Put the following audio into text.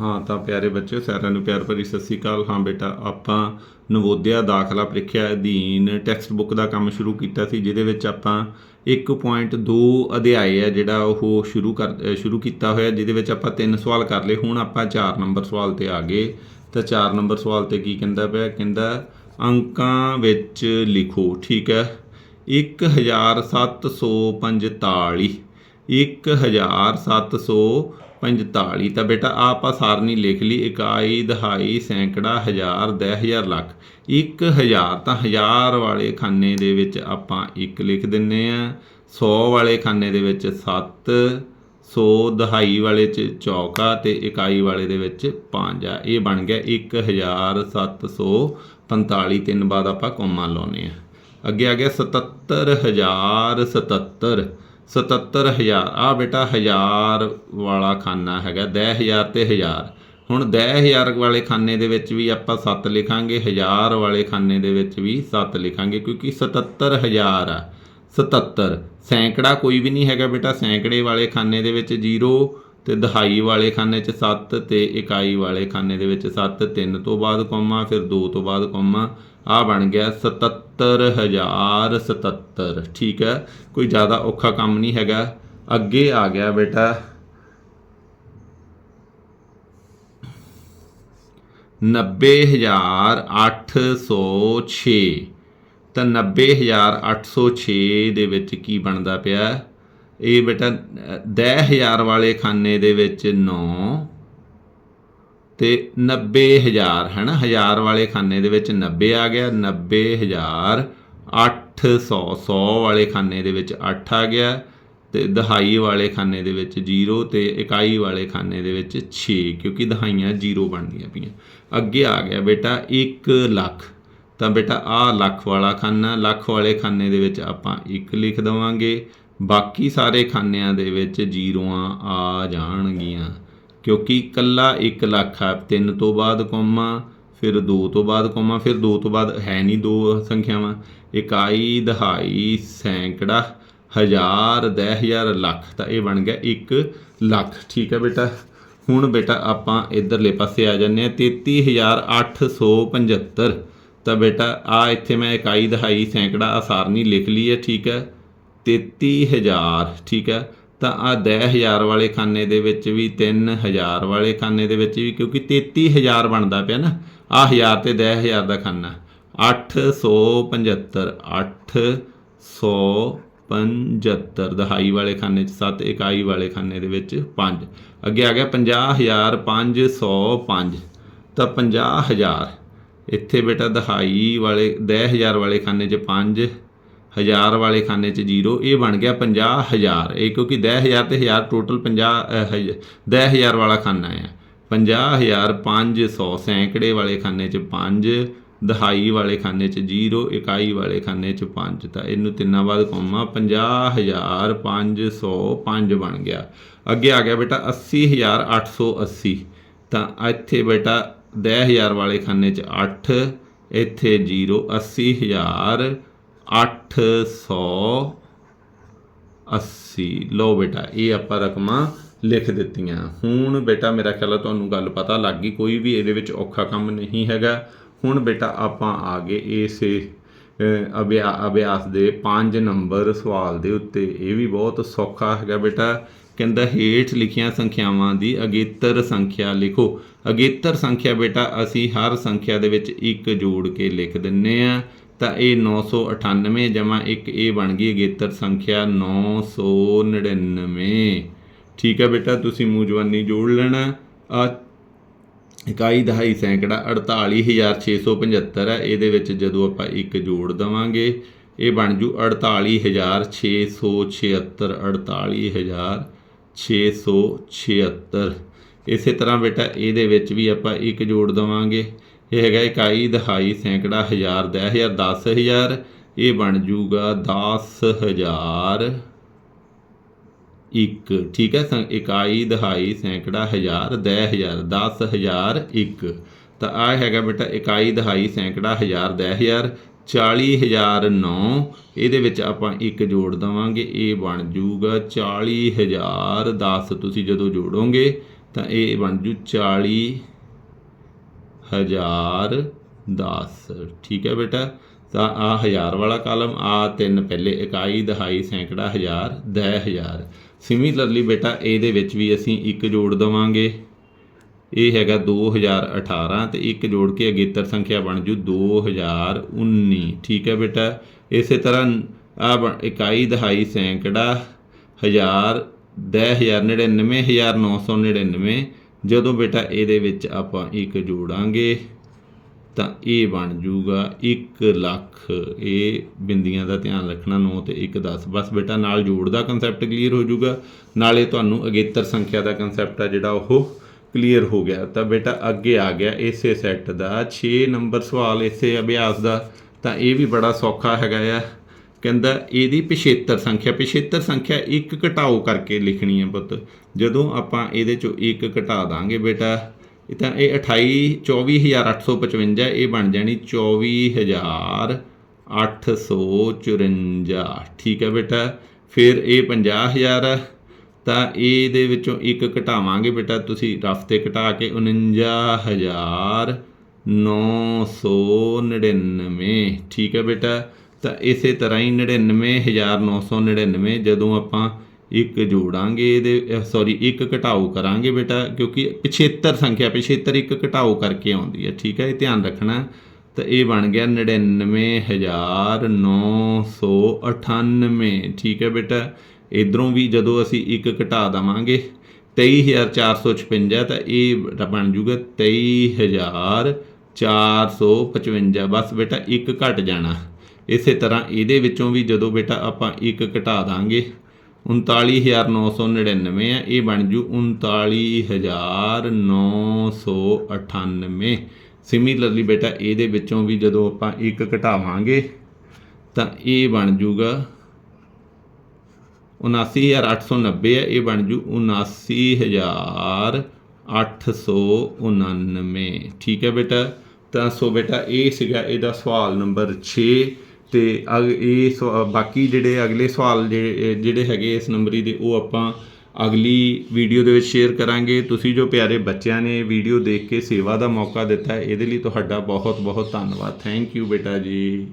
ਹਾਂ, ਤਾਂ ਪਿਆਰੇ ਬੱਚਿਓ, ਸਾਰਿਆਂ ਨੂੰ ਪਿਆਰ ਭਰੀ ਸਤਿ ਸ੍ਰੀ ਅਕਾਲ। ਹਾਂ ਬੇਟਾ, ਆਪਾਂ ਨਵੋਦਿਆ ਦਾਖਲਾ ਪ੍ਰੀਖਿਆ ਅਧੀਨ ਟੈਕਸਟ ਬੁੱਕ ਦਾ ਕੰਮ ਸ਼ੁਰੂ ਕੀਤਾ ਸੀ, ਜਿਹਦੇ ਵਿੱਚ ਆਪਾਂ 1.2 ਅਧਿਆਇ ਹੈ ਜਿਹੜਾ ਉਹ ਸ਼ੁਰੂ ਕਰ ਸ਼ੁਰੂ ਕੀਤਾ ਹੋਇਆ, ਜਿਹਦੇ ਵਿੱਚ ਆਪਾਂ ਤਿੰਨ ਸਵਾਲ ਕਰ ਲਏ। ਹੁਣ ਆਪਾਂ 4 ਨੰਬਰ ਸਵਾਲ ਤੇ ਆ ਗਏ। ਤਾਂ 4 ਨੰਬਰ ਸਵਾਲ ਤੇ ਕੀ ਕਹਿੰਦਾ ਪਿਆ? ਕਹਿੰਦਾ, ਅੰਕਾਂ ਵਿੱਚ ਲਿਖੋ, ਠੀਕ ਹੈ? 1745 1745 ਤਾਂ ਬੇਟਾ ਆਹ ਆਪਾਂ ਸਾਰਨੀ ਲਿਖ ਲਈ, ਇਕਾਈ, ਦਹਾਈ, ਸੈਂਕੜਾ, ਹਜ਼ਾਰ ਦਸ ਹਜ਼ਾਰ, ਲੱਖ। 1000 ਤਾਂ ਹਜ਼ਾਰ ਵਾਲੇ ਖਾਨੇ ਦੇ ਵਿੱਚ ਆਪਾਂ 1 ਲਿਖ ਦਿੰਨੇ ਆ। 100 ਵਾਲੇ ਖਾਨੇ ਦੇ ਵਿੱਚ 7 100 ਦਹਾਈ ਵਾਲੇ ਚ ਚੌਕਾ ਤੇ ਇਕਾਈ ਵਾਲੇ ਦੇ ਵਿੱਚ 5 ਆ। ਇਹ ਬਣ ਗਿਆ 1745 ਤਿੰਨ ਬਾਅਦ ਆਪਾਂ ਕੋਮਾ ਲਾਉਨੇ ਆ। ਅੱਗੇ ਆ ਗਿਆ 77077 77000 ਆ ਬੇਟਾ ਹਜ਼ਾਰ ਵਾਲਾ ਖਾਨਾ ਹੈਗਾ 10000 ਤੇ 1000 ਹੁਣ 10000 ਵਾਲੇ ਖਾਨੇ ਦੇ ਵਿੱਚ ਵੀ ਆਪਾਂ 7 ਲਿਖਾਂਗੇ, ਹਜ਼ਾਰ ਵਾਲੇ ਖਾਨੇ ਦੇ ਵਿੱਚ ਵੀ 7 ਲਿਖਾਂਗੇ, ਕਿਉਂਕਿ 77000 ਆ। 77 ਸੈਂਕੜਾ ਕੋਈ ਵੀ ਨਹੀਂ ਹੈਗਾ ਬੇਟਾ, ਸੈਂਕੜੇ ਵਾਲੇ ਖਾਨੇ ਦੇ ਵਿੱਚ 0 ਤੇ ਦਹਾਈ ਵਾਲੇ ਖਾਨੇ 'ਚ 7 ਤੇ ਇਕਾਈ ਵਾਲੇ ਖਾਨੇ ਦੇ ਵਿੱਚ 7 3 ਤੋਂ ਬਾਅਦ ਕੋਮਾ, ਫਿਰ 2 ਤੋਂ ਬਾਅਦ ਕੋਮਾ ਆ ਬਣ ਗਿਆ 77077 ਠੀਕ ਹੈ, ਕੋਈ ਜ਼ਿਆਦਾ ਔਖਾ ਕੰਮ ਨਹੀਂ ਹੈਗਾ। ਅੱਗੇ ਆ ਗਿਆ ਬੇਟਾ। ਨੱਬੇ ਹਜ਼ਾਰ ਅੱਠ ਸੌ ਛੇ। ਤਾਂ ਨੱਬੇ ਹਜ਼ਾਰ ਅੱਠ ਸੌ ਛੇ ਦੇ ਵਿੱਚ ਕੀ ਬਣਦਾ ਪਿਆ? ਇਹ ਬੇਟਾ ਦਸ ਹਜ਼ਾਰ ਵਾਲੇ ਖਾਨੇ ਦੇ ਵਿੱਚ 9 ਤੇ 90000 ਹੈ ਨਾ ਹਜ਼ਾਰ ਵਾਲੇ ਖਾਨੇ ਦੇ ਵਿੱਚ 90 ਆ ਗਿਆ 90000 800 100 ਵਾਲੇ ਖਾਨੇ ਦੇ ਵਿੱਚ 8 ਆ ਗਿਆ, ਤੇ ਦਹਾਈ ਵਾਲੇ ਖਾਨੇ ਦੇ ਵਿੱਚ 0 ਤੇ ਇਕਾਈ ਵਾਲੇ ਖਾਨੇ ਦੇ ਵਿੱਚ 6 ਕਿਉਂਕਿ ਦਹਾਈਆਂ 0 ਬਣਦੀਆਂ ਪਈਆਂ। ਅੱਗੇ ਆ ਗਿਆ ਬੇਟਾ 1 ਲੱਖ। ਤਾਂ ਬੇਟਾ ਆ ਲੱਖ ਵਾਲਾ ਖਾਨਾ, ਲੱਖ ਵਾਲੇ ਖਾਨੇ ਦੇ ਵਿੱਚ ਆਪਾਂ 1 ਲਿਖ ਦਵਾਂਗੇ। ਬਾਕੀ ਸਾਰੇ ਖਾਨਿਆਂ ਦੇ ਵਿੱਚ ਜ਼ੀਰੋਆਂ ਆ ਜਾਣਗੀਆਂ। ਕਿਉਂਕਿ ਕੱਲਾ 1 ਲੱਖ ਆ 3 ਤੋਂ ਬਾਅਦ ਕੋਮਾ, ਫਿਰ 2 ਤੋਂ ਬਾਅਦ ਕੋਮਾ, ਫਿਰ 2 ਤੋਂ ਬਾਅਦ ਹੈ ਨਹੀਂ ਦੋ ਸੰਖਿਆਵਾਂ। ਇਕਾਈ ਦਹਾਈ, ਸੈਂਕੜਾ, ਹਜ਼ਾਰ ਦਸ ਹਜ਼ਾਰ ਲੱਖ, ਤਾਂ ਇਹ ਬਣ ਗਿਆ 1 ਲੱਖ। ਠੀਕ ਹੈ ਬੇਟਾ। ਹੁਣ ਬੇਟਾ ਆਪਾਂ ਇਧਰਲੇ ਪਾਸੇ ਆ ਜਾਂਦੇ ਆ 33875 ਤਾਂ ਬੇਟਾ, ਆ ਇੱਥੇ ਮੈਂ ਇਕਾਈ ਦਹਾਈ, ਸੈਂਕੜਾ ਆਸਾਰਨੀ ਲਿਖ ਲਈ ਹੈ, ਠੀਕ ਹੈ। 33000 ਠੀਕ ਹੈ। ਤਾਂ ਆ 10000 ਵਾਲੇ ਖਾਨੇ ਦੇ ਵਿੱਚ ਵੀ 3000 ਵਾਲੇ ਖਾਨੇ ਦੇ ਵਿੱਚ ਵੀ, ਕਿਉਂਕਿ 33000 ਬਣਦਾ ਪਿਆ ਨਾ ਆ 1000 ਤੇ 10000 ਦਾ ਖਾਨਾ। 875 875 ਦਹਾਈ ਵਾਲੇ ਖਾਨੇ ਚ 7 ਇਕਾਈ ਵਾਲੇ ਖਾਨੇ ਦੇ ਵਿੱਚ 5 ਅੱਗੇ ਆ ਗਿਆ 50505 ਤਾਂ 50000 ਇੱਥੇ ਬੇਟਾ ਦਹਾਈ ਵਾਲੇ 10000 ਵਾਲੇ ਖਾਨੇ ਚ 5 ਹਜ਼ਾਰ ਵਾਲੇ ਖਾਨੇ ਚ 0 ਇਹ ਬਣ ਗਿਆ 50000 ਇਹ ਕਿਉਂਕਿ 10000 ਤੇ 1000 ਟੋਟਲ 50 10000 ਵਾਲਾ ਖਾਨਾ ਹੈ 50000 500 ਸੈਂਕੜੇ ਵਾਲੇ ਖਾਨੇ ਚ 5 ਦਹਾਈ ਵਾਲੇ ਖਾਨੇ ਚ 0 ਇਕਾਈ ਵਾਲੇ ਖਾਨੇ ਚ 5 ਤਾਂ ਇਹਨੂੰ ਤਿੰਨਾਂ ਬਾਅਦ ਕੋਮਾ 50000 505 ਬਣ ਗਿਆ। ਅੱਗੇ ਆ ਗਿਆ ਬੇਟਾ 80880 ਤਾਂ ਇੱਥੇ ਬੇਟਾ 10000 ਵਾਲੇ ਖਾਨੇ ਚ 8 ਇੱਥੇ 0 80000 880 ਲਓ ਬੇਟਾ, ਇਹ ਆਪਾਂ ਰਕਮਾਂ ਲਿਖ ਦਿੱਤੀਆਂ। ਹੁਣ ਬੇਟਾ, ਮੇਰਾ ਖਿਆਲ ਹੈ ਤੁਹਾਨੂੰ ਗੱਲ ਪਤਾ ਲੱਗ ਗਈ, ਕੋਈ ਵੀ ਇਹਦੇ ਵਿੱਚ ਔਖਾ ਕੰਮ ਨਹੀਂ ਹੈਗਾ। ਹੁਣ ਬੇਟਾ, ਆਪਾਂ ਆ ਗਏ ਇਸ ਅਭਿਆ, ਅਭਿਆਸ ਦੇ 5 ਨੰਬਰ ਸਵਾਲ ਦੇ ਉੱਤੇ। ਇਹ ਵੀ ਬਹੁਤ ਸੌਖਾ ਹੈਗਾ ਬੇਟਾ। ਕਹਿੰਦਾ, ਹੇਠ ਲਿਖੀਆਂ ਸੰਖਿਆਵਾਂ ਦੀ ਅਗੇਤਰ ਸੰਖਿਆ ਲਿਖੋ। ਅਗੇਤਰ ਸੰਖਿਆ ਬੇਟਾ, ਅਸੀਂ ਹਰ ਸੰਖਿਆ ਦੇ ਵਿੱਚ ਇੱਕ ਜੋੜ ਕੇ ਲਿਖ ਦਿੰਨੇ ਆ। ਤਾਂ ਇਹ 998 ਜਮਾ 1 ਇਹ ਬਣ ਗਈ ਅਗੇਤਰ ਸੰਖਿਆ 999 ਠੀਕ ਹੈ ਬੇਟਾ, ਤੁਸੀਂ ਮੂਜਵਾਨੀ ਜੋੜ ਲੈਣਾ। ਆ ਇਕਾਈ ਦਹਾਈ ਸੈਂਕੜਾ 48675 ਹੈ ਇਹਦੇ ਵਿੱਚ ਜਦੋਂ ਆਪਾਂ ਇੱਕ ਜੋੜ ਦਵਾਂਗੇ, ਇਹ ਬਣ ਜੂ 48676 48676 ਇਸੇ ਤਰ੍ਹਾਂ ਬੇਟਾ, ਇਹਦੇ ਵਿੱਚ ਵੀ ਆਪਾਂ ਇੱਕ ਜੋੜ ਦਵਾਂਗੇ। ਇਹ ਹੈਗਾ ਇਕਾਈ ਦਹਾਈ ਸੈਂਕੜਾ ਹਜ਼ਾਰ, ਦਸ ਹਜ਼ਾਰ ਦਸ ਹਜ਼ਾਰ, ਇਹ ਬਣ ਜੂਗਾ 10000 ਇੱਕ, ਠੀਕ ਹੈ, ਸੰ- ਇਕਾਈ ਦਹਾਈ ਸੈਂਕੜਾ ਹਜ਼ਾਰ, ਦਸ ਹਜ਼ਾਰ ਦਸ ਹਜ਼ਾਰ ਇੱਕ। ਤਾਂ ਆ ਹੈਗਾ ਬੇਟਾ ਇਕਾਈ ਦਹਾਈ ਸੈਂਕੜਾ ਹਜ਼ਾਰ, ਦਸ ਹਜ਼ਾਰ 40009 ਇਹਦੇ ਵਿੱਚ ਆਪਾਂ ਇੱਕ ਜੋੜ ਦਵਾਂਗੇ, ਇਹ ਬਣ ਜੂਗਾ 40010 ਤੁਸੀਂ ਜਦੋਂ ਜੋੜੋਗੇ ਤਾਂ ਇਹ ਬਣ ਜੂ 40 ਹਜ਼ਾਰ 1010 ਠੀਕ ਹੈ ਬੇਟਾ? ਤਾਂ ਆ ਹਜ਼ਾਰ ਵਾਲਾ ਕਾਲਮ ਆ ਤਿੰਨ ਪਹਿਲੇ ਇਕਾਈ, ਦਹਾਈ, ਸੈਂਕੜਾ, ਹਜ਼ਾਰ, ਦਹਿ, ਹਜ਼ਾਰ। ਸਿਮਿਲਰਲੀ ਬੇਟਾ, ਇਹਦੇ ਵਿੱਚ ਵੀ ਅਸੀਂ ਇੱਕ ਜੋੜ ਦਵਾਂਗੇ। ਇਹ ਹੈਗਾ 2018 ਤੇ ਇੱਕ ਜੋੜ ਕੇ ਅਗੇਤਰ ਸੰਖਿਆ ਬਣ ਜੂ 2019 ਠੀਕ ਹੈ ਬੇਟਾ? ਇਸੇ ਤਰ੍ਹਾਂ ਆ ਇਕਾਈ, ਦਹਾਈ, ਸੈਂਕੜਾ, ਹਜ਼ਾਰ 10000 99999 ਜਦੋਂ ਬੇਟਾ ਇਹਦੇ ਵਿੱਚ ਆਪਾਂ ਇੱਕ ਜੋੜਾਂਗੇ, ਤਾਂ ਇਹ ਬਣ ਜੂਗਾ 1 ਲੱਖ। ਇਹ ਬਿੰਦੀਆਂ ਦਾ ਧਿਆਨ ਰੱਖਣਾ 9 ਤੇ 1 10 ਬਸ ਬੇਟਾ ਨਾਲ ਜੋੜ ਦਾ ਕਨਸੈਪਟ ਕਲੀਅਰ ਹੋ ਜੂਗਾ। ਨਾਲੇ ਤੁਹਾਨੂੰ ਅਗੇਤਰ ਸੰਖਿਆ ਦਾ ਕਨਸੈਪਟ ਆ ਜਿਹੜਾ ਉਹ ਕਲੀਅਰ ਹੋ ਗਿਆ। ਤਾਂ ਬੇਟਾ ਅੱਗੇ ਆ ਗਿਆ ਇਸੇ ਸੈੱਟ ਦਾ। 6 ਨੰਬਰ ਸਵਾਲ ਇਸੇ ਅਭਿਆਸ ਦਾ। ਤਾਂ ਇਹ ਵੀ ਬੜਾ ਸੌਖਾ ਹੈਗਾ ਆ। ਕਹਿੰਦਾ ਇਹਦੀ ਪਿਛੇਤਰ ਸੰਖਿਆ ਪਿਛੇਤਰ ਸੰਖਿਆ ਇੱਕ ਘਟਾਓ ਕਰਕੇ ਲਿਖਣੀ ਹੈ ਪੁੱਤ। ਜਦੋਂ ਆਪਾਂ ਇਹਦੇ ਚੋਂ ਇੱਕ ਘਟਾ ਦਾਂਗੇ ਬੇਟਾ ਇਹ ਤਾਂ ਇਹ 28 24855 ਇਹ ਬਣ ਜਾਣੀ 24854 ਠੀਕ ਹੈ ਬੇਟਾ ਫਿਰ ਇਹ 50000 ਆ, ਤਾਂ ਇਹਦੇ ਵਿੱਚੋਂ ਇੱਕ ਘਟਾਵਾਂਗੇ ਬੇਟਾ ਤੁਸੀਂ ਰਫ ਤੇ ਘਟਾ ਕੇ 49999 ਠੀਕ ਹੈ ਬੇਟਾ ਤਾਂ ਇਸੇ ਤਰ੍ਹਾਂ ਹੀ 99999 ਜਦੋਂ ਆਪਾਂ ਇੱਕ ਜੋੜਾਂਗੇ ਇਹਦੇ ਸੌਰੀ ਇੱਕ ਘਟਾਓ ਕਰਾਂਗੇ ਬੇਟਾ, ਕਿਉਂਕਿ ਪਿਛੇਤਰ ਸੰਖਿਆ, ਪਿਛੇਤਰ ਇੱਕ ਘਟਾਓ ਕਰਕੇ ਆਉਂਦੀ ਹੈ, ਠੀਕ ਹੈ, ਇਹ ਧਿਆਨ ਰੱਖਣਾ। ਤਾਂ ਇਹ ਬਣ ਗਿਆ 99998 ਠੀਕ ਹੈ ਬੇਟਾ। ਇਧਰੋਂ ਵੀ ਜਦੋਂ ਅਸੀਂ ਇੱਕ ਘਟਾ ਦਵਾਂਗੇ 23456 ਤਾਂ ਇਹ ਬਣ ਜੂਗਾ 23455 ਬਸ ਬੇਟਾ, ਇੱਕ ਘਟ ਜਾਣਾ। ਇਸੇ ਤਰ੍ਹਾਂ ਇਹਦੇ ਵਿੱਚੋਂ ਵੀ ਜਦੋਂ ਬੇਟਾ ਆਪਾਂ ਇੱਕ ਘਟਾ ਦਾਂਗੇ 39999 ਆ, ਇਹ ਬਣ ਜੂ 39998 ਸਿਮਿਲਰਲੀ ਬੇਟਾ ਇਹਦੇ ਵਿੱਚੋਂ ਵੀ ਜਦੋਂ ਆਪਾਂ ਇੱਕ ਘਟਾਵਾਂਗੇ, ਤਾਂ ਇਹ ਬਣ ਜੂਗਾ 79890 ਹੈ ਇਹ ਬਣ ਜੂ 79899 ਠੀਕ ਹੈ ਬੇਟਾ? ਤਾਂ ਸੋ ਬੇਟਾ, ਇਹ ਸੀਗਾ ਇਹਦਾ ਸਵਾਲ ਨੰਬਰ 6 ਤੇ ਅਗ ਇਹ ਸਵਾ- ਬਾਕੀ ਜਿਹੜੇ ਅਗਲੇ ਸਵਾਲ ਜਿਹੜੇ ਜਿਹੜੇ ਹੈਗੇ ਇਸ ਨੰਬਰੀ ਦੇ ਉਹ ਆਪਾਂ ਅਗਲੀ ਵੀਡੀਓ ਦੇ ਵਿੱਚ ਸ਼ੇਅਰ ਕਰਾਂਗੇ। ਤੁਸੀਂ ਜੋ ਪਿਆਰੇ ਬੱਚਿਆਂ ਨੇ ਵੀਡੀਓ ਦੇਖ ਕੇ ਸੇਵਾ ਦਾ ਮੌਕਾ ਦਿੱਤਾ, ਇਹਦੇ ਲਈ ਤੁਹਾਡਾ ਬਹੁਤ ਬਹੁਤ ਧੰਨਵਾਦ। ਥੈਂਕ ਯੂ ਬੇਟਾ ਜੀ।